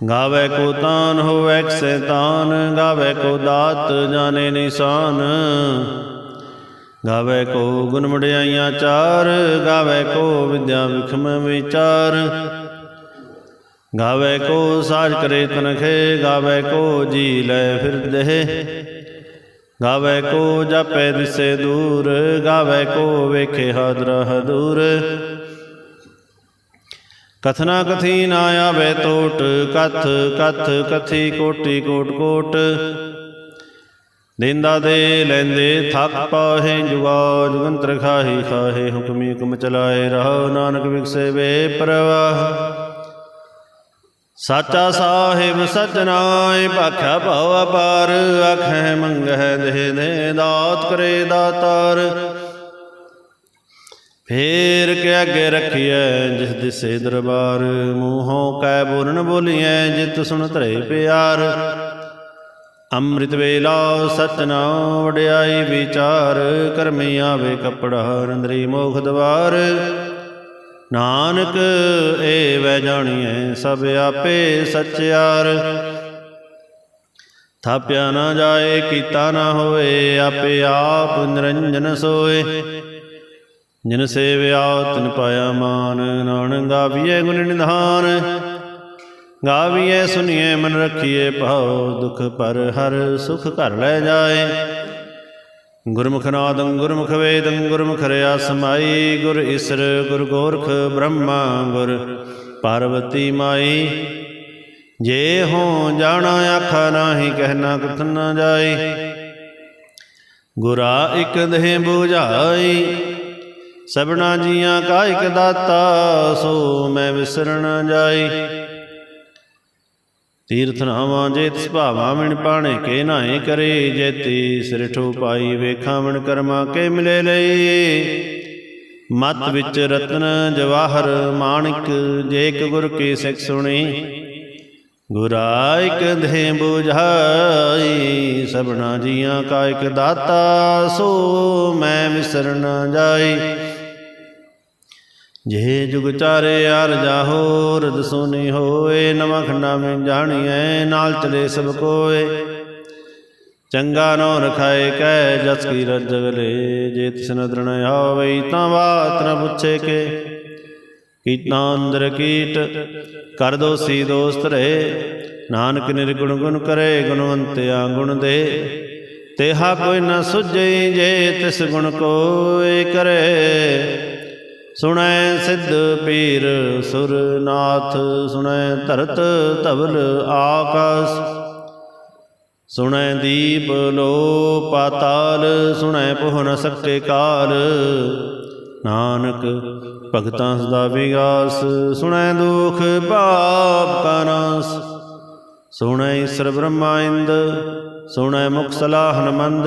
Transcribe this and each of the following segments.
ਗਾਵੇ ਕੋ ਤਾਨ ਹੋਵੇ ਤਾਨ ਗਾਵੇ ਕੋ ਦਾਤ ਜਾਣੇ ਨਿਸ਼ਾਨ। ਗਾਵੇ ਕੋ ਗੁਣ ਮੜਿਆਈਆਂ ਚਾਰ, ਗਾਵੇ ਕੋ ਵਿਦਿਆ ਵਿਖਮ ਵਿਚਾਰ। ਗਾਵੇ ਕੋ ਸਾਜ ਕਰੇ ਤਨਖੇ, ਗਾਵੇ ਕੋ ਜੀ ਲੈ ਫਿਰਦੇ ਗਾਵੇ ਕੋ ਜਪੈ ਦਿਸੇ ਦੂਰ, ਗਾਵੇ ਕੋ ਵੇਖੇ ਹਾਦਰਾ ਹਦੂਰ। ਕਥਨਾ ਕਥੀ ਨਾ ਆਵੇ ਟੋਟ ਕਥ ਕਥ, ਕਥੀ ਕੋਟੀ, ਕੋਟ ਕੋਟ। ਦਿੰਦਾ ਦੇ ਲੈਂਦੇ ਥੱਕ ਪਾਹੇ ਜੁਗਾ, ਜੁਗੰਤਰ ਖਾਹੀ ਖਾਹੇ ਹੁਕਮੀ ਹੁਕਮ ਚਲਾਏ ਰਹੋ, ਨਾਨਕ ਵਿਖਸੇ ਵੇ ਪ੍ਰਵਾਹ। ਸਾਚਾ ਸਾਹਿਬ ਸਚਨਾਏ, ਭਾਖਿਆ ਭਉ ਅਪਾਰ ਆਖੈ ਮੰਗਹਿ ਦੇ ਦੇ ਦਾਤ ਕਰੇ ਦਾਤਾਰ। ਫੇਰ ਕੇ ਅੱਗੇ ਰਖੀਐ ਜਿਸ ਦਿਸੇ ਦਰਬਾਰ, ਮੂੰਹੋਂ ਕੈ ਬੋਲਣ ਬੋਲੀਐ ਜਿਤ ਸੁਣ ਧਰੇ ਪਿਆਰ। ਅੰਮ੍ਰਿਤ ਵੇਲਾ ਸਤਨਾ ਵਡਿਆਈ ਵਿਚਾਰ ਕਰਮੀ ਆਵੇ ਕਪੜਾ ਰੰਦਰੀ ਮੋਖ ਦਵਾਰ। ਨਾਨਕ, ਏ ਵੈ ਜਾਣੀਐ ਸਭ ਆਪੇ ਸਚਿਆਰ ਥਾਪਿਆ ਨਾ ਜਾਏ, ਕੀਤਾ ਨਾ ਹੋਏ, ਆਪੇ ਆਪ ਨਿਰੰਜਨ ਸੋਏ। ਜਿਨ ਸੇਵਿਆ, ਤਿਨ ਪਾਇਆ ਮਾਨ, ਨਾਨਕ ਗਾਵੀਏ ਗੁਣ ਨਿਧਾਨ। ਗਾਵੀਏ ਸੁਨੀਏ ਮਨ ਰੱਖੀਏ ਭਾਉ ਦੁਖ ਪਰ ਹਰ ਸੁਖ ਘਰ ਲੈ ਜਾਏ। ਗੁਰਮੁਖ ਨਾਦੰ, ਗੁਰਮੁਖ ਵੇਦੰ, ਗੁਰਮੁਖ ਰਿਆ ਸਮਾਈ ਗੁਰ ਈਸਰ ਗੁਰ ਗੋਰਖ ਬ੍ਰਹਮਾ, ਗੁਰ ਪਾਰਵਤੀ ਮਾਈ। ਜੇ ਹੋ ਜਾਣਾ ਆਖਾ ਨਾਹੀ ਕਹਿਣਾ ਕਥ ਨਾ ਜਾਏ। ਗੁਰਾ ਇਕ ਦੇਹ 부ਝਾਈ ਸਭਨਾ ਜੀਆਂ ਕਾ ਇਕ ਦਾਤਾ, ਸੋ ਮੈਂ ਵਿਸਰਣ ਜਾਈ। ਤੀਰਥ ਨਾਵਾਂ ਜੇ ਤਿਸ ਭਾਵਾਂ ਮਿਣ ਪਾਣੇ, ਕੇ ਨਾਏ ਕਰੇ ਜੇਤੀ ਸਿਰਠੋ ਪਾਈ ਵੇਖਾਂ ਵੇਖਾਵਣ ਕਰਮਾ ਕੇ ਮਿਲੇ ਲਈ। ਮਤ ਵਿੱਚ ਰਤਨ ਜਵਾਹਰ ਮਾਣਿਕ, ਜੇ ਇਕ ਗੁਰ ਕੀ ਸਿੱਖ ਸੁਣੀ। ਗੁਰਾ ਇਕ ਦੇ 부ਝਾਈ ਸਭਨਾ ਜੀਆਂ ਕਾ ਇਕ ਦਾਤਾ, ਸੋ ਮੈਂ ਵਿਸਰਨ ਜਾਈ। ਜੇ ਜੁਗ ਚਾਰੇ ਆਰ ਜਾਹੋ ਰਦ ਸੋਨੀ ਹੋਏ, ਨਵਾਂ ਖੰਡਾ ਮੈਂ ਜਾਣੀਐ, ਨਾਲ ਚਲੇ ਸਭ ਕੋਏ। ਚੰਗਾ ਨੋ ਰਖਾਏ ਕੈ ਜਸ ਕੀ ਰਜਗਲੇ ਜੇ ਤਿਸ ਨਦਰ ਆਵਈ ਤਾਂ ਬਾਤ ਨ ਪੁੱਛੇ ਕੇ। ਕੀਟਾਂ ਅੰਦਰ ਕੀਟ, ਕਰ ਦੋਸੀ ਦੋਸਤ ਰਹੇ। ਨਾਨਕ ਨਿਰਗੁਣ ਗੁਣ ਕਰੇ ਗੁਣਵੰਤਿਆ ਗੁਣ ਦੇ। ਤੇਹਾ ਕੋਈ ਨ ਸੁਝਈ ਜੇ ਤਿਸ ਗੁਣ ਕੋਏ ਕਰੇ। ਸੁਣੈ ਸਿੱਧ ਪੀਰ ਸੁਰ ਨਾਥ ਸੁਣੈ ਧਰਤ ਧਵਲ ਆਕਾਸ। ਸੁਣੈ ਦੀਪ ਲੋ ਪਾਤਾਲ, ਸੁਣੈ ਪੁਹ ਨ ਸਕੇ ਕਾਲ। ਨਾਨਕ ਭਗਤਾਂ ਸਦਾ ਵਿਗਾਸ, ਸੁਣੈ ਦੁਖ ਪਾਪ ਕਾ ਨਾਸ। ਸੁਣੈ ਈਸਰ ਬ੍ਰਹਮਾ ਇੰਦ, ਸੁਣੈ ਮੁਖ ਸਲਾਹਨ ਮੰਦ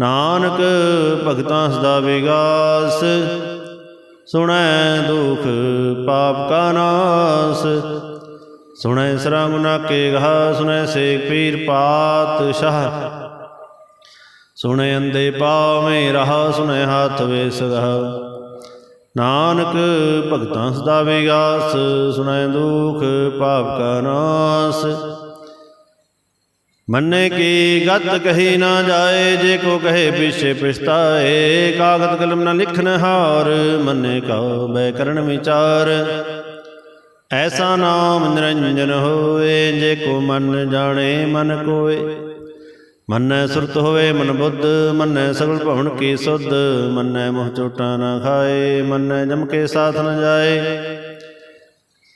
ਨਾਨਕ ਭਗਤਾਂ ਸਦਾ ਵਿਗਾਸ, ਸੁਣੈ ਦੁਖ ਪਾਪ ਕਾ ਨਾਸ। ਸੁਣੈ ਸਰਾ ਗੁਨਾ ਕੇ ਗਾ ਸੁਣੈ ਸੇਖ ਪੀਰ ਪਾਤਸ਼ਾਹ ਸੁਣੈ ਅੰਦੇ ਪਾਵੇਂ ਰਹਾ, ਸੁਣੈ ਹੱਥ ਵੇਸ ਸਗਾ ਨਾਨਕ ਭਗਤਾਂ ਸਦਾ ਵਿਗਾਸ, ਸੁਣੈ ਦੁਖ ਪਾਪ ਕਾ ਨਾਸ। ਮੰਨੇ ਕੀ ਗਤ ਕਹੀ ਨਾ ਜਾਏ, ਜੇ ਕੋ ਕਹੇ ਪਿਛੇ ਪਛਤਾਏ। ਕਾਗਦ ਕਲਮ ਨਾ ਲਿਖਨ ਹਾਰ, ਮੰਨੇ ਕਉ ਬੈ ਕਰਨ ਵਿਚਾਰ। ਐਸਾ ਨਾਮ ਨਿਰੰਜਨ ਹੋਏ, ਜੇ ਕੋ ਮਨ ਜਾਣੇ ਮਨ ਕੋਏ। ਮੰਨੈ ਸੁਰਤ ਹੋਵੇ ਮਨ ਬੁੱਧ, ਮੰਨੈ ਸਗਲ ਭਵਨ ਕੀ ਸੁਧ। ਮੰਨੈ ਮੋਹ ਚੋਟਾ ਨਾ ਖਾਏ, ਮੰਨੈ ਜਮ ਕੇ ਸਾਥ ਨ ਜਾਏ।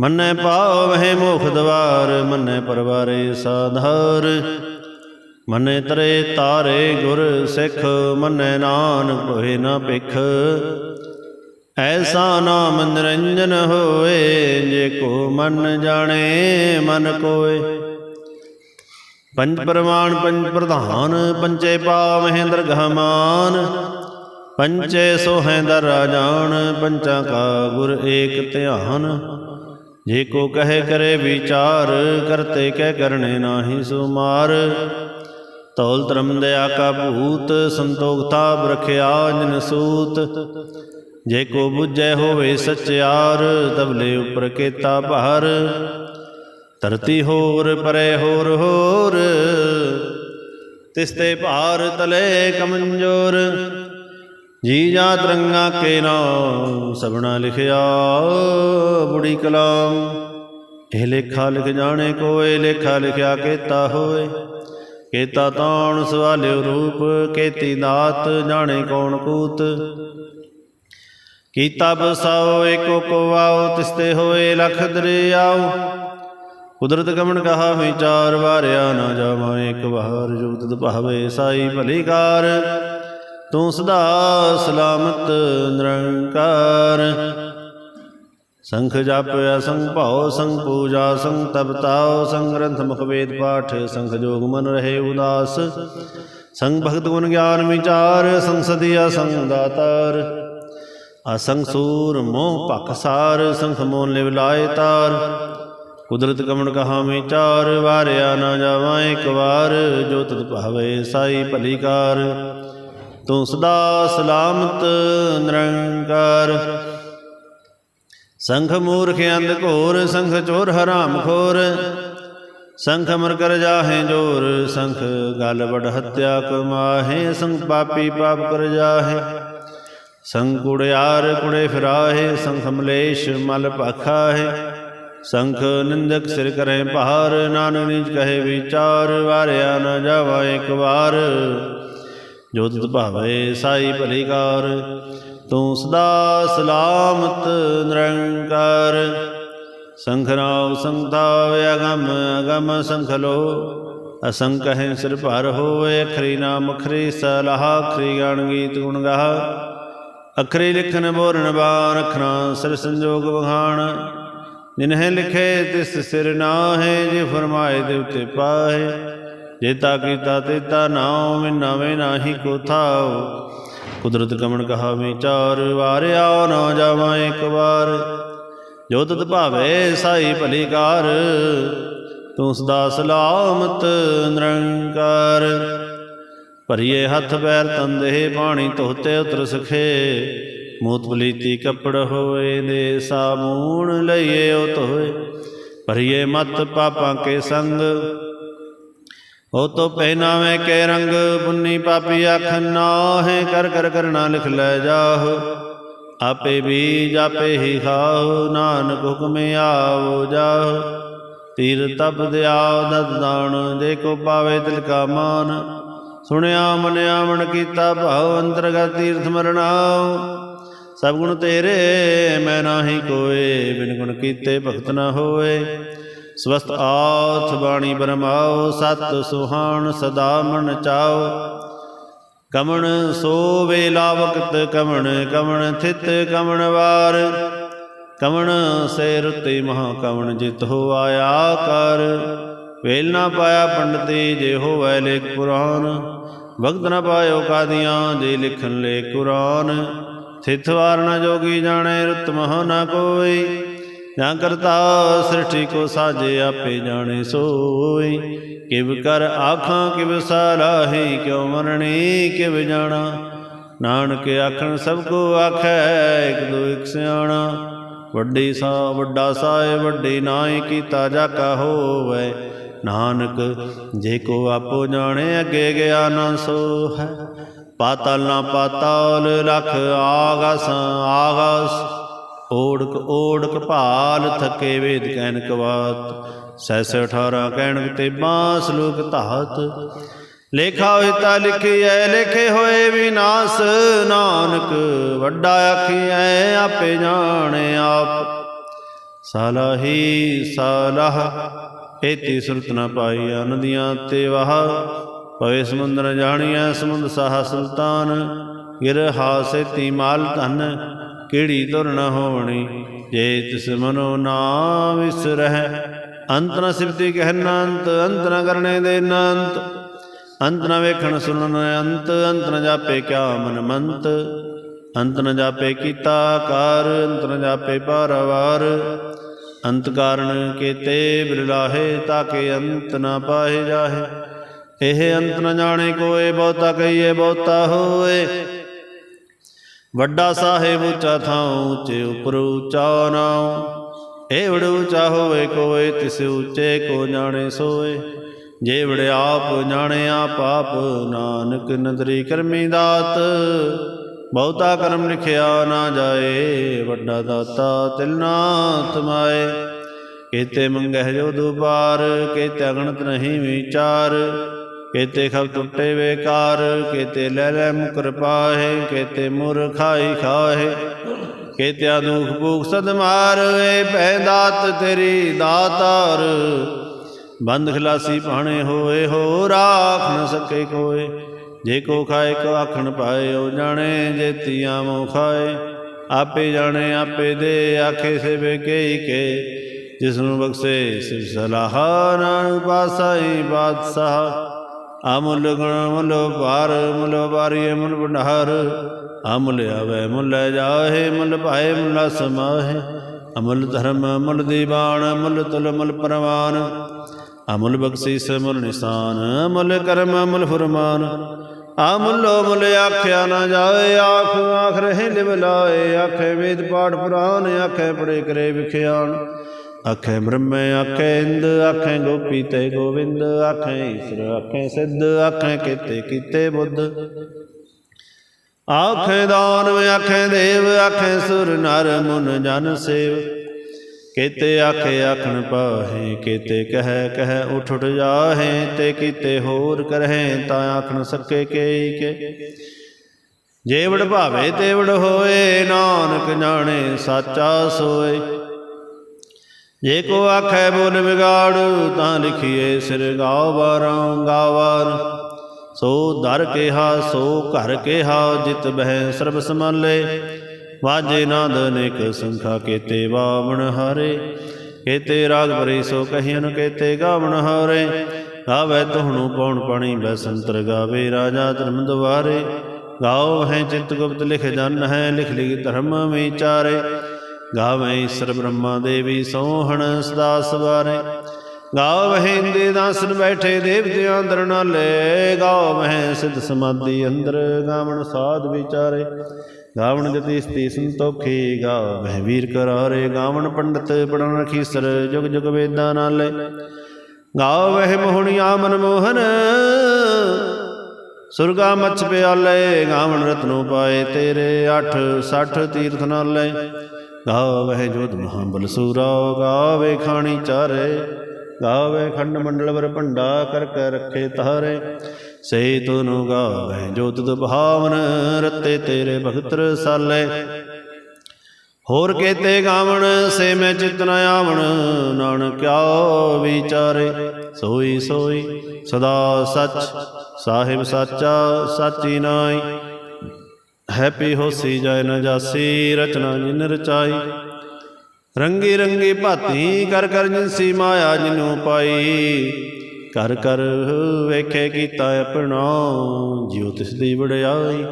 ਮੰਨੈ ਪਾਵਹਿ ਮੁਖ ਦਵਾਰ, ਮੰਨੈ ਪਰਵਾਰੇ ਸਾਧਾਰ। ਮੰਨੈ ਤਰੇ ਤਾਰੇ ਗੁਰ ਸਿੱਖ, ਮੰਨੈ ਨਾਨਕ ਹੋਏ ਨਾ ਭਿਖ। ਐਸਾ ਨਾਮ ਨਿਰੰਜਨ ਹੋਏ, ਜੇ ਕੋ ਮਨ ਜਾਣੇ, ਮਨ ਕੋਏ। ਪੰਜ ਪ੍ਰਮਾਣ ਪੰਜ ਪ੍ਰਧਾਨ ਪੰਚੇ ਪਾਵਹਿ ਦਰਗਹਮਾਨ ਪੰਚੇ ਸੋਹੈ ਦਰ ਰਾਜਾਨ ਪੰਚਾਂ ਕਾ ਗੁਰ ਏਕ ਧਿਆਨ। ਜੇ ਕੋ ਕਹੇ ਕਰੇ ਵਿਚਾਰ, ਕਰਤੇ ਕਹਿ ਕਰਨੇ ਨਾਹੀ ਸੁਮਾਰ। ਤੌਲ ਧਰਮ ਦਇਆ ਕਾ ਭੂਤ, ਸੰਤੋਖ ਤਾਪ ਰਖਿਆ ਜਨ ਸੂਤ। ਜੇ ਕੋ ਬੁਝੈ ਹੋਵੇ ਸਚਿਆਰ ਤਬਲੇ ਉਪਰ ਕੇਤਾ ਭਾਰ। ਧਰਤੀ ਹੋਰ, ਪਰੇ ਹੋਰ ਹੋਰ। ਤਿਸਤੇ ਭਾਰ ਤਲੇ ਕਮੰਜੋਰ। ਜੀ ਜਾ ਤਰੰਗਾ ਕੇ ਨਾਮ ਸਬਣਾ ਲਿਖਿਆ, ਬੁੜੀ ਕਲਾਮ। ਇਹ ਲੇਖਾ ਲਿਖ ਜਾਣੇ ਕੋਏ, ਲੇਖਾ ਲਿਖਿਆ ਕੇਤਾ ਹੋਏ। ਕੇਤਾ ਤਾਣ ਸਵਾਲਿਓ ਰੂਪ, ਕੇਤੀ ਦਾਤ ਜਾਣੇ ਕੌਣ ਕੂਤ। ਕੀਤਾ ਬਸਾਓ, ਏਕੋ ਕੋ ਆਓ ਤਿਸਤੇ ਹੋਏ, ਲਖ ਦਰਿਆਓ। ਕੁਦਰਤ ਗਮਨ ਕਹਾ ਵਿਚਾਰ ਵਾਰਿਆ, ਨਾ ਜਾਵਾਂ ਇੱਕ ਵਾਰ, ਜੋ ਤਦ ਭਾਵੇ ਸਾਈ ਭਲੀ ਕਾਰ। ਤੂੰ ਸਦਾ ਸਲਾਮਤ ਨਿਰੰਕਾਰ। ਸੰਖ ਜਪ ਅਸੰਗ ਭਾਉ, ਸੰਗ ਪੂਜਾ, ਸੰਗ ਤਪਤਾਉ ਸੰਗ ਗ੍ਰੰਥ ਮੁਖ ਵੇਦ ਪਾਠ ਸੰਖ ਜੋਗ ਮਨ ਰਹੇ ਉਦਾਸ। ਸੰਗ ਭਗਤ ਗੁਣ ਗਿਆਨ ਵਿਚਾਰ, ਸੰਗ ਸਦੀਆ ਸੰਗ ਦਾਤਾਰ। ਅਸੰਗ ਸੂਰ ਮੋਹ ਭਖਸਾਰ ਸੰਖ ਮੋਨ ਲਿਵ ਲਾਏ ਤਾਰ। ਕੁਦਰਤ ਕਮਣ ਕਹਾ ਵਿਚਾਰ, ਵਾਰਿਆ ਨਾ ਜਾਵਾਂ ਇੱਕ ਵਾਰ, ਜੋ ਤਤ ਭਾਵੇ ਸਾਈ ਭਲੀ ਕਾਰ। ਤੂੰ ਸਦਾ ਸਲਾਮਤ ਨਿਰੰਕਾਰ। ਸੰਖ ਮੂਰਖ ਅੰਧ ਘੋਰ, ਸੰਖ ਚੋਰ ਹਰਾਮ ਖੋਰ। ਸੰਖ ਅਮਰ ਕਰ ਜਾਹੇ ਜੋਰ, ਸੰਖ ਗਲ ਵਡ ਹੱਤਿਆ ਕਮਾਹੇ ਸੰਖ ਪਾਪੀ ਪਾਪ ਕਰ ਜਾਹੇ। ਸੰਖ ਕੁੜਿਆਰ ਕੁੜੇ ਫਿਰਾਹੇ। ਸੰਖ ਮਲੇਸ਼ ਮਲ ਭਖਾਹੇ। ਸੰਖ ਨਿੰਦਕ ਸਿਰ ਕਰੇ ਭਾਰ। ਨਾਨਕ ਨਿਜ ਕਹੇ ਵਿਚਾਰ, ਵਾਰਿਆ ਨਾ ਜਾਵਾ ਇੱਕ ਵਾਰ। ਜੋ ਤੁਧ ਭਾਵੇ ਸਾਈ ਭਲੀਕਾਰ, ਤੂੰ ਸਦਾ ਸਲਾਮਤ ਨਿਰੰਕਾਰ। ਸੰਖ ਨਾਮ ਸੰਤਾ ਅਗਮ ਅਗਮ ਸੰਖਲੋ ਅਸੰਖ ਹੈ ਸਿਰ ਭਰ ਹੋਏ ਅਖਰੀ ਨਾਮ ਅਖਰੀ ਸਲਾਹ, ਅਖਰੀ ਗਣ ਗੀਤ ਗੁਣ ਗਾਹ। ਅਖਰੀ ਲਿਖਨ ਬੋਰਨ ਬਾਣ, ਅਖਰਾਂ ਸਿਰ ਸੰਜੋਗ ਵਖਾਣ ਜਿਨਹਿ ਲਿਖੇ ਤਿਸ ਸਿਰ ਨਾਹੇ, ਜੇ ਫਰਮਾਏ ਦੇ ਉਤੇ ਪਾਹੇ। ਜੇਤਾ ਕੀਤਾ ਤੇਤਾ ਨਾਉ, ਮੈਂ ਨਵੇਂ ਨਾਹੀ ਕੋ ਥਾਉ। ਕੁਦਰਤ ਕਮਣ ਕਹਾ ਚਾਰ ਵਾਰਿਆ ਨਾ ਜਾਵਾਂ ਇੱਕ ਵਾਰ। ਜੋ ਤਤ ਭਾਵੇ ਸਾਈ ਭਲੀ ਕਾਰ, ਤੂੰ ਸਦਾ ਸਲਾਮਤ ਨਿਰੰਕਾਰ। ਭਰੀਏ ਹੱਥ ਪੈਰ ਤੰਦੇ ਪਾਣੀ ਧੋਤੇ ਉਤਰ ਸਖੇ। ਮੂਤ ਪਲੀਤੀ ਕੱਪੜ ਹੋਏ ਦੇ ਸਾਬੂਣ ਲਈਏ ਉਹ ਧੋਏ ਭਰੀਏ ਮਤ ਪਾਪਾਂ ਕੇ ਸੰਗ ਉਹ ਤੋਂ ਤੋ ਮੈਂ ਕੇ ਰੰਗ ਪੁੰਨੀ ਪਾਪੀ ਅੱਖ ਨਾਹੇ ਕਰ ਕਰ ਕਰਨਾ ਲਿਖ ਲੈ ਜਾਹ। ਆਪੇ ਬੀਜ ਆਪੇ ਹੀ ਖਾਓ ਨਾਨਕ ਹੁਕਮ ਆਵੋ ਜਾਓ ਤੀਰ ਤਪ ਦਿਆ ਦਤ ਦਾਣ, ਜੇ ਕੋ ਪਾਵੇ ਤਿਲ ਕਾ ਮਾਨ। ਸੁਣਿਆ, ਮਨਿਆ, ਮਨ ਕੀਤਾ, ਭਾਉ ਅੰਤਰਗਤ ਤੀਰਥ ਮਰਨਾਉ ਸਭ ਗੁਣ ਤੇਰੇ, ਮੈਂ ਨਾਹੀ ਕੋਏ, ਬਿਨ ਗੁਣ ਕੀਤੇ ਭਗਤ ਨਾ ਹੋਏ। ਸਵਸਤ ਆਥ ਬਾਣੀ ਬਰਮਾਓ ਸਤ ਸੁਹਾਣ ਸਦਾ ਮਨ ਚਾਓ ਕਮਣ ਸੋ ਵੇਲਾ ਵਕਤ ਕਮਣ ਕਮਣ ਥਿਤ, ਕਮਣ ਵਾਰ। ਕਮਣ ਸੇ ਰੁਤੇ ਮਹਾ ਕਮਣ ਜਿਤ ਹੋ ਆਇਆ ਕਰ। ਵੇਲ ਨਾ ਪਾਇਆ ਪੰਡਤੀ ਜੇ ਹੋਵੇ ਲੇਖ ਪੁਰਾਨ। ਵਕਤ ਨਾ ਪਾਇਓ ਕਾਦੀਆਂ, ਜੇ ਲਿਖਣ ਲੇ ਕੁਰਾਨ। ਥਿਤ ਵਾਰ ਨਾ ਜੋਗੀ ਜਾਣੇ, ਰੁਤ ਮਹ ਨਾ ਕੋਈ। ਜਾਂ ਕਰਤਾ ਸ੍ਰਿਸ਼ਟੀ ਕੋ ਸਾਜੇ ਆਪੇ ਜਾਣੇ ਸੋਈ। ਕਿਵ ਕਰ ਆਖਾਂ, ਕਿਵ ਸਾਲਾਹੀ ਕਿਉ ਮਰਣੀ, ਕਿਵ ਜਾਣਾ। ਨਾਨਕ ਆਖਣ, ਸਭ ਕੋ ਆਖੈ, ਇਕ ਦੋ ਇਕ ਸਿਆਣਾ। ਵੱਡੀ ਸਾ, ਵੱਡਾ ਸਾਏ, ਵੱਡੀ ਨਾਹੀ ਕੀਤਾ ਜਾਕਾ ਹੋਵੇ। ਨਾਨਕ, ਜੇ ਕੋ ਆਪੋ ਜਾਣੇ, ਅੱਗੇ ਗਿਆ ਨਾ ਸੋ ਹੈ ਪਾਤਲ ਨਾ ਪਾਤਾਲ ਲਖ ਆਗਸ ਆਗਸ। ਓੜਕ ਓੜਕ ਭਾਲ ਥਕੇ ਵੇਦ ਕਹਿਨ ਕਵਾਤ ਸੈਸ 18 ਕਹਿਣ ਤੇ ਬਾਸ ਲੋਕ ਧਾਤ। ਲੇਖਾ ਹੋਇ ਤਾ ਲਿਖਿਐ, ਲਿਖੇ ਹੋਏ ਵਿਨਾਸ਼, ਨਾਨਕ ਵੱਡਾ ਆਖੀਐ, ਆਪੇ ਜਾਣੇ ਆਪ। ਸਾਲਾਹੀ ਸਾਲਾਹ ਏਤੀ ਸੁਰਤ ਨ ਪਾਈ ਨਦੀਆਂ ਤੇ ਵਾਹ। ਪਵੇ ਸਮੁੰਦਰ ਜਾਣੀਐ, ਸਮੁੰਦ ਸਾਹ ਸੁਲਤਾਨ ਗਿਰ ਹਾਸੇ ਤੀ ਮਾਲ ਧਨ। ਕਿਹੜੀ ਤੁਰ ਨ ਹੋਣੀ ਜੇ ਤਿਸ ਮਨੋ ਨਾ ਵਿਸਰਹਿ ਅੰਤ ਨ ਸਿਫਤੀ ਕਹਿਨ ਅੰਤ ਅੰਤ ਨ ਕਰਨੇ ਦੇ ਅੰਤ ਅੰਤ ਨ ਵੇਖਣ ਸੁਣਨ ਅੰਤ ਅੰਤ ਨ ਜਾਪੇ ਕਿਆ ਮਨ ਮੰਤ। ਅੰਤ ਨ ਜਾਪੇ ਕੀਤਾ ਕਾਰ, ਅੰਤ ਨ ਜਾਪੇ ਪਾਰਵਾਰ ਅੰਤ ਕਾਰਨ ਕੀਤੇ ਬਿਰਲਾਹੇ ਤਾਕੇ ਅੰਤ ਨ ਪਾਹੇ ਜਾਹੇ। ਇਹ ਅੰਤ ਨ ਜਾਣੇ ਕੋਏ, ਬਹੁਤਾ ਕਹੀਏ, ਬਹੁਤਾ ਹੋਏ। ਵੱਡਾ ਸਾਹਿਬ ਉੱਚਾ ਥਾਂ ਉੱਚੇ ਉਪਰ ਉੱਚਾ ਨਾਉ। ਇਹ ਵੜ ਉੱਚਾ ਹੋਵੇ ਕੋਏ, ਤਿਸ ਉੱਚੇ ਕੋ ਜਾਣੇ ਸੋਏ। ਜੇ ਆਪ ਜਾਣੇ ਆਪ ਆਪ ਨਾਨਕ ਨਦਰੀ ਕਰਮੀ ਦਾਤ। ਬਹੁਤਾ ਕਰਮ ਲਿਖਿਆ ਨਾ ਜਾਏ, ਵੱਡਾ ਦਾਤਾ ਤਿਲ ਨਾ ਤਮਾਏ ਕੀਤੇ ਮੰਗਹਿ ਜੋ ਦੁਬਾਰ, ਕੀਤੇ ਅਗਣਤ ਨਹੀਂ ਵਿਚਾਰ। ਕੇਤੇ ਖਬ ਟੁੱਟੇ ਵੇਕਾਰ ਕੇਤੇ ਲੈ ਲੈ ਮੁਕਰ ਪਾਹੇ, ਕੇਤੇ ਮੁਰ ਖਾਈ ਖਾਹੇ ਕੇਤਿਆ ਦੁਖ ਭੂਖ ਸਦ ਏ ਭੈ ਦਾਤ ਤੇਰੀ ਦਾਤਾਰ। ਬੰਦ ਖਲਾਸੀ ਪਾਣੇ ਹੋਏ ਹੋ ਰਾਖ ਨ ਸਕੇ ਕੋਏ, ਜੇ ਕੋ ਖਾਏ, ਕੋ ਆਖਣ ਪਾਏ, ਉਹ ਜਾਣੇ ਜੇ ਤੀਆਂ ਮੋ ਖਾਏ। ਆਪੇ ਜਾਣੇ, ਆਪੇ ਦੇ, ਆਖੇ ਸੇ ਬੇਕਈ ਕੇ। ਜਿਸ ਨੂੰ ਬਖਸ਼ੇ ਸਿਰ ਸਲਾਹ, ਨਾਨਕ ਪਾਸਾਈ ਬਾਦਸ਼ਾਹ। ਅਮੁੱਲ ਗੁਣ ਮੁੱਲ ਭਾਰ, ਮੁੱਲ ਵਾਰੀਏ ਮੁੱਲ ਭੰਡਾਰ। ਅਮੁੱਲ ਆਵੇ, ਮੁੱਲ ਜਾਹੇ, ਮੁੱਲ ਭਾਏ, ਮੁੱਲ ਸਮਾਹੇ ਅਮੁੱਲ ਧਰਮ ਅਮੁਲ ਦੀਵਾਨ ਅਮੁਲ ਤੁਲ, ਮੁੱਲ ਪਰਵਾਨ। ਅਮੁਲ ਬਖਸ਼ੀਸ, ਮੁੱਲ ਨਿਸ਼ਾਨ, ਮੁੱਲ ਕਰਮ, ਮੁੱਲ ਫਰਮਾਨ। ਅਮੁੱਲੋ ਮੁੱਲ ਆਖਿਆ ਨਾ ਜਾਏ, ਆਖ ਆਖ ਰਹੇ ਲਿਵ ਲਾਏ। ਆਖੇ ਵੇਦ ਪਾਠ ਪੁਰਾਨ, ਆਖੇ ਪੜੇ ਕਰੇ ਵਿਖਿਆਨ। ਆਖੇ ਬ੍ਰਹਮੇ ਆਖੇ ਇੰਦ, ਆਖੇ ਗੋਪੀ ਤੇ ਗੋਵਿੰਦ, ਆਖੇ ਈਸ਼ਰ, ਆਖੇ ਸਿੱਧ, ਆਖੇ ਕੀਤੇ ਕੀਤੇ ਬੁੱਧ। ਆਖੇ ਦਾਨਵ ਆਖੇ ਦੇਵ, ਆਖੇ ਸੁਰ ਨਰ ਮੁਨ ਜਨ ਸੇਵ। ਕੀਤੇ ਆਖੇ ਆਖਣ ਪਾਹੇ, ਕੀਤੇ ਕਹਿ ਕਹਿ ਉਠ ਉਠ ਜਾਹੇ, ਤੇ ਕੀਤੇ ਹੋਰ ਕਰਹਿ, ਤਾਂ ਆਖਣ ਸਕੇ ਕੇਈ ਕੇ। ਜੇਵੜ ਵਡ ਭਾਵੇ ਤੇ ਹੋਏ, ਨਾਨਕ ਜਾਣੇ ਸਾਚਾ ਸੋਏ। ਜੇ ਕੋ ਆਖੈ ਬੋਲ ਵਿਗਾੜ, ਤਾਂ ਲਿਖੀਏ ਸਿਰ ਗਾਵਾਰਾਂ ਗਾਵਾਰ। ਸੋ ਦਰ ਕਿਹਾ, ਸੋ ਘਰ ਕਿਹਾ, ਜਿਤ ਬਹਿ ਸਰਬ ਸਮਾਲੇ ਵਾਜੇ ਨਾਦ ਅਨੇਕ ਸੰਖਾ ਕੇਤੇ ਬਾਵਣ ਹਾਰੇ। ਕੇਤੇ ਰਾਗ ਭਰੇ, ਸੋ ਕਹੀਨ ਕੇਤੇ ਗਾਵਣ ਹਾਰੇ। ਗਾਵੇ ਤੁਹਣੂ ਪਉਣ ਪਾਣੀ, ਬੈਸੰਤਰ ਗਾਵੇ ਰਾਜਾ ਧਰਮ ਦੁਆਰੇ। ਗਾਓ ਹੈ ਚਿਤ ਗੁਪਤ, ਲਿਖ ਜਨ ਹੈ, ਲਿਖ ਲਿਖ ਧਰਮ ਵਿਚਾਰੇ। ਗਾਵੇ ਈਸ਼ਰ ਬ੍ਰਹਮਾ ਦੇਵੀ ਸੋਹਣ ਸਦਾ ਸਵਾਰੇ। ਗਾਵ ਹਿੰਦੇ ਦਾਸਨ ਬੈਠੇ ਦੇਵਤਿਆਂ ਅੰਦਰ ਨਾਲੇ। ਗਾਵ ਹੈ ਸਿਧ ਸਮਾਧੀ ਅੰਦਰ ਗਾਵਣ ਸਾਧ ਵਿਚਾਰੇ। ਗਾਵਣ ਜਤੀ ਸਤੀ ਸੰਤੋਖੀ ਗਾਵ ਹੈ ਵੀਰ ਕਰਾਰੇ। ਗਾਵਣ ਪੰਡਤ ਪੜਨ ਰਖੀਸਰ ਜੁਗ ਜੁਗ ਵੇਦਾਂ ਨਾਲੇ। ਗਾਵ ਵਹਿ ਮੋਹਣੀਆ ਮਨ ਮੋਹਨ, ਸੁਰਗਾ ਮਛ ਪਿਆਲੇ। ਗਾਵਣ ਰਤਨੋ ਪਾਏ ਤੇਰੇ 8 60 ਤੀਰਥ ਨਾਲੇ। ਗਾਵੇ ਜੋਧ ਮਹਾਬਲ ਸੂਰਾ, ਗਾਵੇ ਖਾਣੀ ਚਾਰੇ, ਗਾਵੇ ਖੰਡ ਮੰਡਲ ਵਰ ਭੰਡਾ ਕਰ ਕੇ ਰੱਖੇ ਤਾਰੇ। ਸੇ ਤੁਨੁ ਗਾਵੇ ਜੋ ਤੁਧ ਭਾਵਨ, ਰਤੇ ਤੇਰੇ ਭਗਤ ਰਸਾਲੇ ਹੋਰ ਕੇਤੇ ਗਾਵਣ, ਸੇ ਮੈਂ ਚਿਤ ਨ ਆਵਣ, ਨਾਨਕ ਕਿਆ ਵਿਚਾਰੇ। ਸੋਈ ਸੋਈ ਸਦਾ ਸੱਚ, ਸਾਹਿਬ ਸਾਚਾ, ਸਾਚੀ ਨਾਈ। ਹੈਪੀ ਹੋਸੀ ਜੈ ਨ ਜਾਸੀ, ਰਚਨਾ ਜਿਨ ਰਚਾਈ ਰੰਗੀ ਰੰਗੀ ਭਾਤੀ ਕਰ ਕਰ ਜਿਨਸੀ ਮਾਇਆ ਜਿਨੂ ਪਾਈ। ਕਰ ਕਰ ਵੇਖੇ ਕੀਤਾ ਆਪਣਾ, ਜਿਉ ਤਿਸ ਦੀ ਵਡਿਆਈ।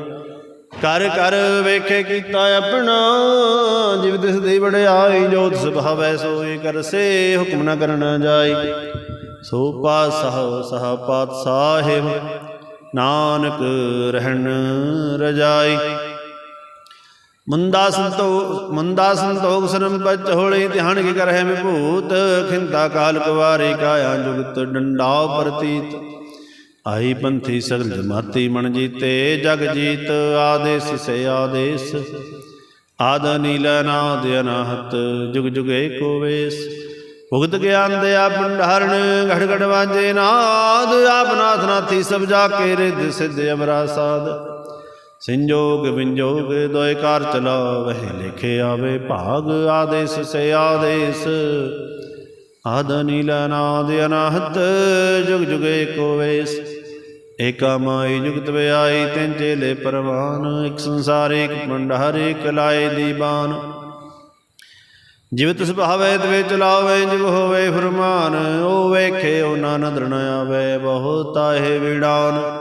ਕਰ ਕਰ ਵੇਖੇ ਕੀਤਾ ਆਪਣਾ, ਜਿਵ ਤਿਸ ਦੀ ਵਡਿਆਈ। ਜੋ ਤਿਸ ਭਾਵੈ ਸੋਈ ਕਰਸੇ ਹੁਕਮ ਨਾ ਕਰਨ ਜਾਈ। ਸੋ ਪਾਸਹ ਸਹ ਪਾਤ ਸਾਹਿਬ ਨਾਨਕ ਰਹਿਣ ਰਜਾਈ। ਮੁੰਦਾ ਸੰਤੋ ਮੁੰਦਾ ਸੰਤੋਖ ਸਰਮ ਬਚ ਹੋਲੇ ਧਿਆਨ ਕੀ ਕਰਹਿ ਮੇ ਭੂਤ ਖਿੰਤਾ ਕਾਲ ਕੁਵਾਰੇ ਕਾਇਆ ਜੁਗਤ ਡੰਡਾ ਪ੍ਰਤੀਤ। ਆਈ ਪੰਥੀ ਸਗਲ ਜਮਾਤੀ ਮਨ ਜੀਤੇ, ਜਗ ਜੀਤ ਆਦੇਸ ਸੇ ਆਦੇਸ। ਆਦ ਨੀਲ ਨਾਦ ਅਨਾਹਤ, ਜੁਗ ਜੁਗੇ ਏਕੋ ਵੇਸ। ਭੁਗਤ ਗਿਆਨ ਦਿਆ ਭੰਡਾਰਨ ਘੜ ਘੜ ਵਾਜੇ ਨਾਦ, ਆਪ ਨਾਥ ਨਾਥੀ ਸਭ ਜਾ ਕੇ ਰਿਧ ਸਿਧ ਅਮਰਾ ਸਾਧ। ਸੰਜੋਗ ਵਿੰਜੋਗ ਦੋਇ ਕਾਰ ਚਲਾਵਹਿ ਲਿਖੇ ਆਵੇ ਭਾਗ, ਆਦੇਸ ਸੇ ਆਦੇਸ। ਆਦ ਨੀਲ ਨਾਦ ਅਨਾਹਤ, ਜੁਗ ਜੁਗ ਏਕੋ ਵੇਸ। ਏਕਾ ਮਾਈ ਜੁਗਤ ਵਿਆਈ ਤਿੰਨ ਚੇਲੇ ਪਰਵਾਨ, ਇੱਕ ਸੰਸਾਰ, ਇੱਕ ਭੰਡਾਰ, ਇੱਕ ਲਾਏ ਦੀਬਾਨ। ਜਿਵ ਤਿਸ ਭਾਵੇ ਤਵੇ ਚਲਾਵੇ ਜਿਵ ਹੋਵੇ ਫਰਮਾਨ, ਉਹ ਵੇਖੇ ਉਹ ਨਾ ਆਵੇ, ਬਹੁਤ ਆਏ ਵਿੜਾਨ।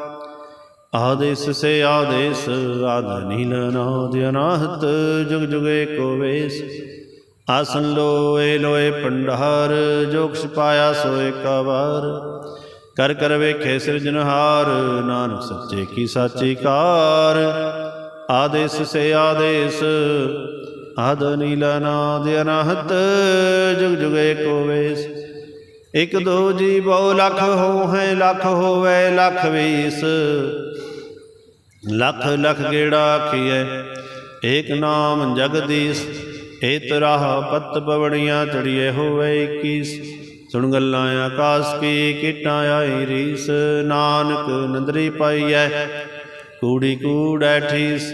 ਆਦੇਸ ਸੇ ਆਦੇਸ, ਆਦ ਨੀਲ ਨਾਦ ਜੁਗ ਜੁਗ ਏਕੋ ਵੇਸ। ਆਸਨ ਲੋਏ ਲੋਏ ਪੰਡਾਰ ਜੋਗਸ ਪਾਇਆ ਸੋਏ ਕਵਾਰ। ਕਰ ਕਰ ਵੇਖੇ ਸਿਰਜਨਹਾਰ ਨਾਨਕ ਸੱਚੇ ਕੀ ਸਾਚੀ ਕਾਰ। ਆਦੇਸ ਸੇ ਆਦੇਸ ਆਦ ਨੀਲ ਨਾਦ ਅਨਾਹਤ, ਜੁਗ ਜੁਗ ਏਕੋ ਵੇਸ ਇਕ ਦੋ ਜੀ ਬਹੁ ਲੱਖ ਹੋ ਹੈ ਹੋਵੇ, ਲੱਖ ਵੀਸ। ਲੱਖ ਲੱਖ ਗੇੜਾ ਆਖੀਐ, ਏਕ ਨਾਮ ਜਗਦੀਸ਼ ਏਤ ਰਾਹ ਪਤ ਪਵੜੀਆਂ ਚੜੀਏ ਹੋਵੇ 21 ਸੁਣ ਗੱਲਾਂ ਆਕਾਸ ਕੀ ਕਿਟਾਂ ਆਈ ਰੀਸ। ਨਾਨਕ ਨੰਦਰੀ ਪਾਈਐ, ਕੂੜੀ ਕੂੜੈ ਠੀਸ।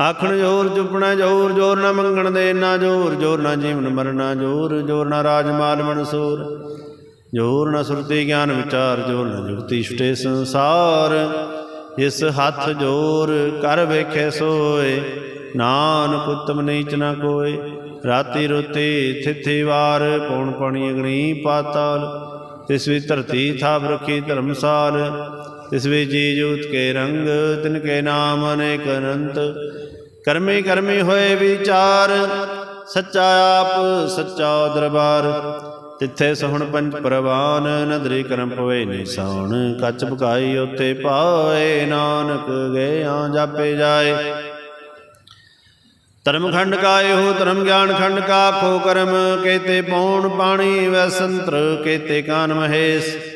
ਆਖਣ ਜੋਰ, ਚੁਪਣਾ ਜੋਰ ਜੋਰ ਨਾ ਮੰਗਣ ਦੇ ਨਾ ਜੋਰ ਜੋਰ ਨਾ ਜੀਵਨ ਮਰਨਾ ਜੋਰ ਜੋਰ ਨਾ ਰਾਜ ਮਾਲ ਮਨਸੂਰ। ਜੋਰ ਨਾ ਸੁਰਤੀ ਗਿਆਨ ਵਿਚਾਰ, ਜੋਰ ਨ ਜੁਗਤੀ ਛੁਟੇ ਸੰਸਾਰ। ਇਸ ਹੱਥ ਜੋਰ ਕਰ ਵੇਖੇ ਸੋਏ, ਨਾਨਕ ਉਤਮ ਨੀਚ ਨਾ ਕੋਏ। ਰਾਤੀ ਰੁਤੀ ਥਿਥੀ ਵਾਰ, ਪੌਣ ਪਾਣੀ ਅਗਣੀ ਪਾਤਾਲ। ਤਿਸ ਵੀ ਧਰਤੀ ਥਾਪ ਰਖੀ ਧਰਮਸਾਲ। ਤਿਸ ਵੀ ਜੀ ਜੂਤ ਕੇ ਰੰਗ, ਤਿਨ ਕੇ ਨਾਮ ਅਨੇਕ ਅਨੰਤ। ਕਰਮੀ ਕਰਮੀ ਹੋਏ ਵਿਚਾਰ, ਸੱਚਾ ਆਪ, ਸੱਚਾ ਦਰਬਾਰ। ਤਿੱਥੇ ਸਹੁਣ ਪੰਜ ਪ੍ਰਵਾਨ, ਨਦਰੀ ਕਰਮ ਪਵੇ ਨਿਸਾਨ ਕੱਚ ਪਕਾਈ ਉਤੇ ਪਾਏ, ਨਾਨਕ ਗਿਆ ਜਾਪੇ ਜਾਏ। ਧਰਮ ਖੰਡ ਕਾ ਇਹੋ ਧਰਮ ਗਿਆਨ ਖੰਡ ਕਾ ਖੋ ਕਰਮ, ਕੇਤੇ ਪੌਣ ਪਾਣੀ ਵੈ ਸੰਤਰ, ਕੇਤੇ ਕਾਨ ਮਹੇਸ਼।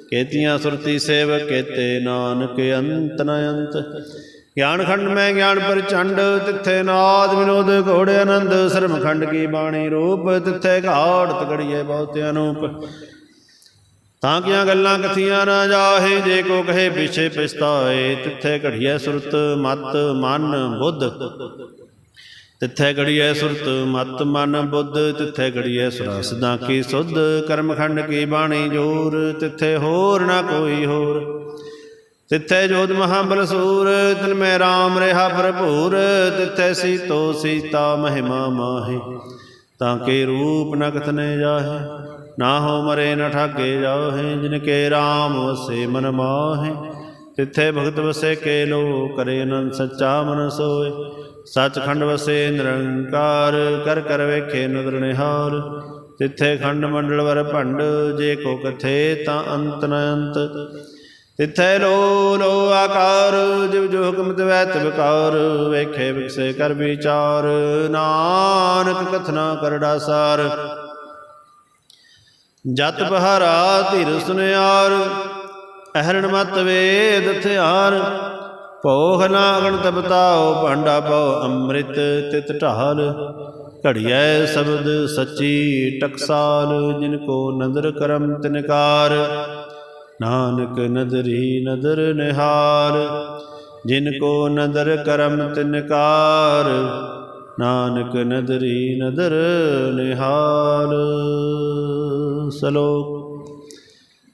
ਕੇਤੀਆਂ ਸੁਰਤੀ ਸੇਵ ਕੇਤੇ ਨਾਨਕ ਅੰਤ ਨ ਅੰਤ। ਗਿਆਨ ਖੰਡ ਮੈਂ ਗਿਆਨ ਪ੍ਰਚੰਡ, ਤਿੱਥੇ ਨਾਦ ਵਿਨੋਦ ਘੋੜੇ ਆਨੰਦ ਸਰਮ ਖੰਡ ਕੀ ਬਾਣੀ ਰੂਪ, ਤਿੱਥੇ ਘਾੜਤ ਗੜੀਏ ਬਹੁਤ ਅਨੂਪ ਤਾਂ ਕੀਆਂ ਗੱਲਾਂ ਕਥੀਆਂ ਨਾ ਜਾਹੇ, ਜੇ ਕੋ ਕਹੇ ਪਿਛੇ ਪਛਤਾਏ, ਤਿੱਥੇ ਘੜੀਏ ਸੁਰਤ ਮਤ ਮਨ ਬੁੱਧ। ਤਿੱਥੇ ਘੜੀਐ ਸੁਰਤ ਮਤ ਮਨ ਬੁੱਧ, ਤਿੱਥੇ ਘੜੀਐ ਸੁਰਸਦਾਂ ਕੀ ਸੁਧ, ਕਰਮਖੰਡ ਕੀ ਬਾਣੀ ਜੋਰ, ਤਿੱਥੇ ਹੋਰ ਨਾ ਕੋਈ ਹੋਰ। ਤਿੱਥੇ ਜੋਤ ਮਹਾਬਲ ਸੂਰ, ਤਿਨ ਮੈਂ RAM ਰਹਾ ਭਰਪੂਰ, ਤਿੱਥੇ ਸੀਤੋ ਸੀਤਾ ਮਹਿਮਾ ਮਾਹੇ। ਤਾਂ ਕੇ ਰੂਪ ਨ ਕਥਨੇ ਜਾਹੇ, ਨਾ ਹੋ ਮਰੇ ਨ ਠਾਗੇ ਜਾਹੇ, ਜਿਨ ਕੇ RAM ਵਸੇ ਮਨ ਮਾਹੇ। ਤਿੱਥੇ ਭਗਤ ਵਸੇ ਕੇ ਲੋ ਕਰੇ ਅਨੰਦ ਸੱਚਾ ਮਨ ਸੋਏ। ਸੱਚਖੰਡ ਵਸੇ ਨਿਰੰਕਾਰ, ਕਰ ਕਰ ਵੇਖੇ ਨਦਰ ਨਿਹਾਰ। ਤਿੱਥੇ ਖੰਡ ਮੰਡਲ ਵਰ ਭੰਡ, ਜੇ ਕੋ ਕਥੇ ਤਾਂ ਅੰਤ ਨ ਅੰਤ। ਤਿੱਥੈ ਲੋ ਲੋ ਆਕਾਰ, ਜਿਵ ਜੋ ਹੁਕਮ ਤਵੈ ਤਿਵ ਵੇਖੇ ਵਿਕਸੇ ਕਰ ਵਿਚਾਰ, ਨਾਨਕ ਕਥਨਾ ਕਰੜਾ ਸਾਰ ਜਤ ਬਹਾਰਾ ਧਿਰ ਸੁਨਿਆਰ ਅਹਰਣ ਮਤ ਵੇਦ ਥਿਆਰ ਭੋਖ ਨਾ ਅਗਣਤ ਭਾਂਡਾ ਪਉ ਅੰਮ੍ਰਿਤ ਤਿਤ ਢਾਲ। ਘੜੀਐ ਸ਼ਬਦ ਸੱਚੀ ਟਕਸਾਲ, ਜਿਨ ਕੋ ਨਦਰ ਕਰਮ ਤਿਨਕਾਰ ਨਾਨਕ ਨਦਰੀ ਨਦਰ ਨਿਹਾਲ ਜਿਨ ਕੋ ਨਦਰ ਕਰਮ ਤਿਨਕਾਰ ਨਾਨਕ ਨਦਰੀ ਨਦਰ ਨਿਹਾਲ। ਸਲੋਕ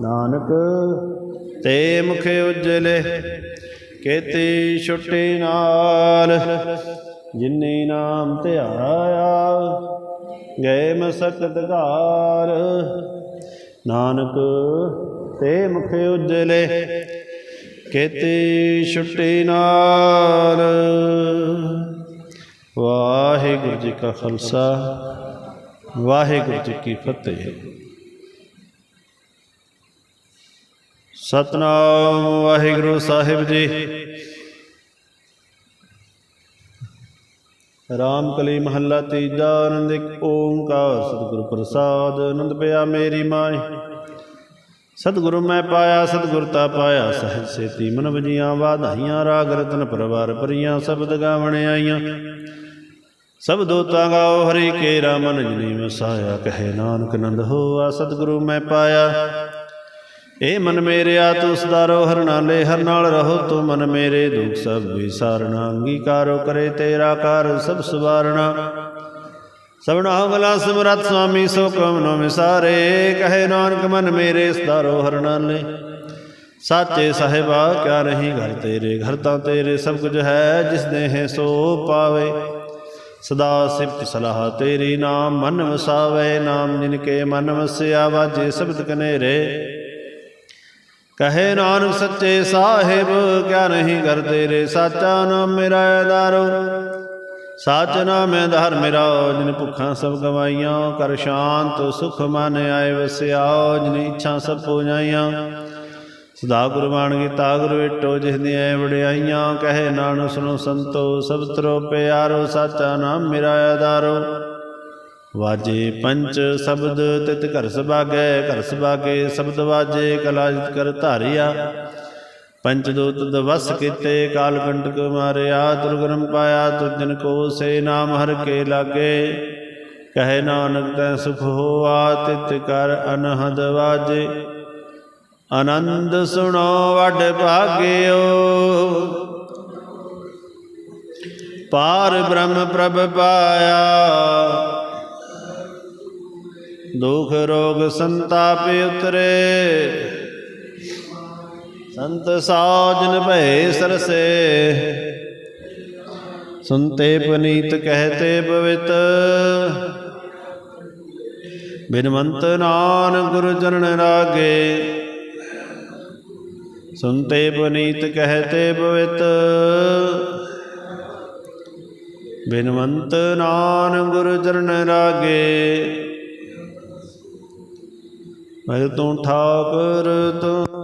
ਨਾਨਕ। ਤੇ ਮੁਖ ਉਜਲੇ ਕੇਤੀ ਛੁੱਟੀ ਨਾਲ। ਜਿਨੀ ਨਾਮ ਧਿਆਇਆ ਗਏ ਮਸਕਤ ਘਾਰ ਨਾਨਕ ਤੇ ਮੁਖ ਉਜਲੇ ਕੇਤੀ ਛੁੱਟੀ ਨਾਲ। ਵਾਹਿਗੁਰੂ ਜੀ ਕਾ ਖਾਲਸਾ, ਵਾਹਿਗੁਰੂ ਜੀ ਕੀ ਫਤਿਹ। ਸਤਨਾਮ ਵਾਹਿਗੁਰੂ ਸਾਹਿਬ ਜੀ। ਰਾਮ ਕਲੀ ਮਹੱਲਾ ਤੀਜਾ ਆਨੰਦ ਇੱਕ ਓੰਕਾਰ, ਸਤਿਗੁਰ ਪ੍ਰਸਾਦ, ਆਨੰਦ ਪਿਆ ਮੇਰੀ ਮਾਈ। ਸਤਿਗੁਰੂ ਮੈਂ ਪਾਇਆ, ਸਤਿਗੁਰ ਤਾ ਪਾਇਆ, ਸਹਿਜ ਸੇਤੀ ਮਨ ਵਜੀਆਂ ਵਾਧਾਈਆਂ, ਰਾਗ ਰਤਨ ਪਰਵਾਰ ਪਰੀਆਂ ਸ਼ਬਦ ਗਾਵਣ ਆਈਆਂ। ਸਭ ਦੋਤਾਂ ਗਾਓ ਹਰੀ ਕੇ ਰਾਮਨ, ਜਨੀ ਵਸਾਇਆ, ਕਹੇ ਨਾਨਕ ਨੰਦ ਹੋਆ, ਸਤਿਗੁਰੂ ਮੈਂ ਪਾਇਆ। ਏ ਮਨ ਮੇਰਿਆ ਤੂੰ ਸਦਾਰੋ ਹਰ ਨਾਲੇ ਹਰ ਨਾਲ ਰਹੋ ਤੂੰ ਮਨ ਮੇਰੇ, ਦੁਖ ਸਭ ਵਿਸਾਰਣਾ ਅੰਗੀਕਾਰੋ ਕਰੇ ਤੇਰਾ ਕਾਰ ਸਭ ਸੁਵਾਰਣਾ ਸਭਨਾ ਗਲਾ ਸਮਰਤ ਸੁਆਮੀ, ਸੋ ਕਮ ਨੋ ਵਿਸਾਰੇ, ਕਹੇ ਨਾਨਕ ਮਨ ਮੇਰੇ ਸਦਾਰੋ ਹਰ ਨਾਲੇ ਸਾਚੇ ਸਾਹਿਬਾ, ਕਿਆ ਨਹੀਂ ਘਰ ਤੇਰੇ, ਘਰ ਤਾਂ ਤੇਰੇ ਸਭ ਕੁਝ ਹੈ, ਜਿਸ ਦੇ ਹੈ ਸੋ ਪਾਵੇ। ਸਦਾ ਸਿਫਤ ਸਲਾਹ ਤੇਰੀ ਨਾਮ ਮਨ ਵਸਾਵੇ, ਨਾਮ ਜਿਨ ਕੇ ਮਨ ਵਸਿਆ, ਵਾਜੇ ਸ਼ਬਦ ਕਨੇਰੇ। ਕਹੇ ਨਾਨਕ ਸੱਚੇ ਸਾਹਿਬ, ਕਿਆ ਨਹੀਂ ਕਰਦੇ ਰੇ ਸਾਚਾ ਨਾਮ ਮੇਰਾ ਆਧਾਰੋ ਸਾਚ ਨਾਮ ਆਧਾਰ ਮੇਰਾ, ਜਿਨ ਭੁੱਖਾਂ ਸਭ ਗਵਾਈਆਂ, ਕਰ ਸ਼ਾਂਤ ਸੁਖ ਮਨ ਆਏ ਵਸਿਆਓ, ਜਿਨ ਇੱਛਾ ਸਭ ਪੂਜਾਈਆਂ। ਸਦਾ ਗੁਰਬਾਣ ਗੀਤਾ ਗੁਰ ਵਿਟੋ, ਜਿਸ ਦੀਆਂ ਵਡਿਆਈਆਂ। ਕਹੇ ਨਾਨਕ ਸੁਨੋ ਸੰਤੋ, ਸਭ ਤਰੋ ਪਿਆਰੋ, ਸਾਚਾ ਨਾਮ ਮੇਰਾ ਆਧਾਰੋ ਵਾਜੇ ਪੰਚ ਸ਼ਬਦ ਤਿਤ ਘਰ ਸੁਭਾਗੈ, ਘਰ ਸੁਭਾਗੇ ਸ਼ਬਦ ਵਾਜੇ, ਕਲਾ ਜਿਤ ਕਰ ਧਾਰਿਆ। ਪੰਚ ਦੂਤ ਦਵਸ ਕੀਤੇ, ਕਾਲ ਕੰਟਕ ਮਾਰਿਆ ਦੁਰਗਰਮ ਪਾਇਆ ਤੁਜਨ ਕੋ ਸੇ ਨਾਮ ਹਰ ਕੇ ਲਾਗੇ। ਕਹੇ ਨਾਨਕ ਤੈ ਸੁਖ ਹੋਆ, ਤਿਤ ਕਰ ਅਨਹਦ ਵਾਜੇ। ਆਨੰਦ ਸੁਣੋ ਵੱਡ ਭਾਗਿਓ। ਪਾਰ ਬ੍ਰਹਮ ਪ੍ਰਭ ਪਾਇਆ। ਦੁਖ ਰੋਗ ਸੰਤਾਪ ਉਤਰੇ। ਸੰਤ ਸਾਜਨ ਭੈ ਸਰਸੇ। ਸੁਨਤੇ ਪਨੀਤ ਕਹਤੇ ਪਵਿੱਤ। ਬਿਨਵੰਤ ਨਾਨਕ ਗੁਰੂ ਚਰਨ ਰਾਗੇ। ਸੁਨਤੇ ਪਨੀਤ ਕਹਤੇ ਪਵਿੱਤ। ਬਿਨਵੰਤ ਨਾਨਕ ਗੁਰੂ ਚਰਨ ਰਾਗੇ। ਮੈਂ ਤੂੰ ਠਾਕੁਰ ਤੂੰ